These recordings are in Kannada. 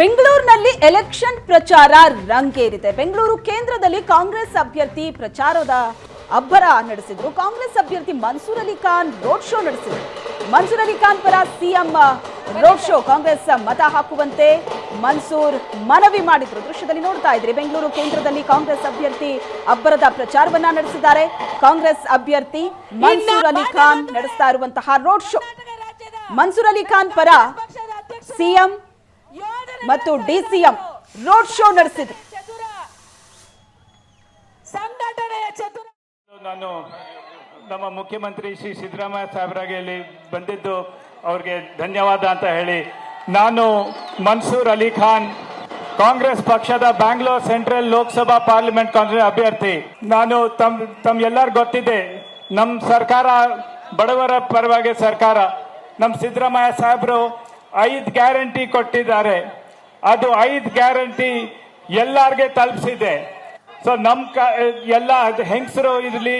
ಬೆಂಗಳೂರಿನಲ್ಲಿ ಎಲೆಕ್ಷನ್ ಪ್ರಚಾರ ರಂಗೇರಿದೆ. ಬೆಂಗಳೂರು ಕೇಂದ್ರದಲ್ಲಿ ಕಾಂಗ್ರೆಸ್ ಅಭ್ಯರ್ಥಿ ಪ್ರಚಾರದ ಅಬ್ಬರ ನಡೆಸಿದ್ರು. ಕಾಂಗ್ರೆಸ್ ಅಭ್ಯರ್ಥಿ ಮನ್ಸೂರ್ ಅಲಿ ಖಾನ್ ರೋಡ್ ಶೋ ನಡೆಸಿದ್ರು. ಮನ್ಸೂರ್ ಅಲಿ ಖಾನ್ ಪರ ಸಿಎಂ ರೋಡ್ ಶೋ ಕಾಂಗ್ರೆಸ್ ಮತ ಹಾಕುವಂತೆ ಮನ್ಸೂರ್ ಮನವಿ ಮಾಡಿದ್ರು. ದೃಶ್ಯದಲ್ಲಿ ನೋಡ್ತಾ ಇದ್ರಿ, ಬೆಂಗಳೂರು ಕೇಂದ್ರದಲ್ಲಿ ಕಾಂಗ್ರೆಸ್ ಅಭ್ಯರ್ಥಿ ಅಬ್ಬರದ ಪ್ರಚಾರವನ್ನ ನಡೆಸಿದ್ದಾರೆ. ಕಾಂಗ್ರೆಸ್ ಅಭ್ಯರ್ಥಿ ಮನ್ಸೂರ್ ಅಲಿ ಖಾನ್ ನಡೆಸ್ತಾ ಇರುವಂತಹ ರೋಡ್ ಶೋ. ಮನ್ಸೂರ್ ಅಲಿ ಖಾನ್ ಪರ ಸಿಎಂ ಮತ್ತು ಡಿಸಿಎಂ ರೋಡ್ ಶೋ ನಡೆಸಿದ್ರು. ಚತುರ. ಸಂಘಟನೆಯ ಚತುರ. ನಾನು ನಮ್ಮ ಮುಖ್ಯಮಂತ್ರಿ ಶ್ರೀ ಸಿದ್ದರಾಮಯ್ಯ ಸಾಹೇಬರಾಗೆ ಇಲ್ಲಿ ಬಂದಿದ್ದು ಅವ್ರಿಗೆ ಧನ್ಯವಾದ ಅಂತ ಹೇಳಿ. ನಾನು ಮನ್ಸೂರ್ ಅಲಿ ಖಾನ್ ಕಾಂಗ್ರೆಸ್ ಪಕ್ಷದ ಬ್ಯಾಂಗ್ಳೂರ್ ಸೆಂಟ್ರಲ್ ಲೋಕಸಭಾ ಪಾರ್ಲಿಮೆಂಟ್ ಕಾಂಗ್ರೆಸ್ ಅಭ್ಯರ್ಥಿ. ನಾನು ತಮ್ ತಮ್ ಎಲ್ಲರಿಗೂ ಗೊತ್ತಿದೆ ನಮ್ಮ ಸರ್ಕಾರ ಬಡವರ ಪರವಾಗಿ ಸರ್ಕಾರ. ನಮ್ಮ ಸಿದ್ದರಾಮಯ್ಯ ಸಾಹೇಬರು ಐದು ಗ್ಯಾರಂಟಿ ಕೊಟ್ಟಿದ್ದಾರೆ. ಅದು ಐದು ಗ್ಯಾರಂಟಿ ಎಲ್ಲಾರ್ಗೆ ತಲುಪಿಸಿದೆ. ಸೊ ನಮ್ ಎಲ್ಲ ಹೆಂಗಸರು ಇರಲಿ,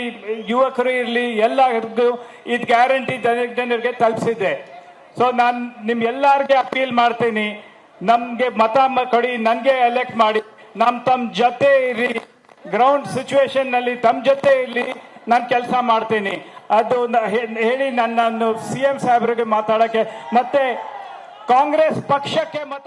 ಯುವಕರು ಇರಲಿ, ಎಲ್ಲರಿಗೂ ಇದು ಗ್ಯಾರಂಟಿ ಜನ ಜನರಿಗೆ ತಲುಪಿಸಿದೆ. ಸೊ ನಾನು ನಿಮ್ ಎಲ್ಲರಿಗೆ ಅಪೀಲ್ ಮಾಡ್ತೀನಿ. ನಮ್ಗೆ ಮತ ಕೊಡಿ, ನನ್ಗೆ ಎಲೆಕ್ಟ್ ಮಾಡಿ. ನಮ್ ತಮ್ಮ ಜೊತೆ ಇರಿ ಗ್ರೌಂಡ್ ಸಿಚುವೇಶನ್ನಲ್ಲಿ ತಮ್ಮ ಜೊತೆ ಇರಲಿ. ನಾನು ಕೆಲಸ ಮಾಡ್ತೀನಿ. ಅದು ಹೇಳಿ ನನ್ನನ್ನು ಸಿ ಎಂ ಸಾಹೇಬ್ರಿಗೆ ಮಾತಾಡಕ್ಕೆ. ಮತ್ತೆ ಕಾಂಗ್ರೆಸ್ ಪಕ್ಷಕ್ಕೆ ಮತ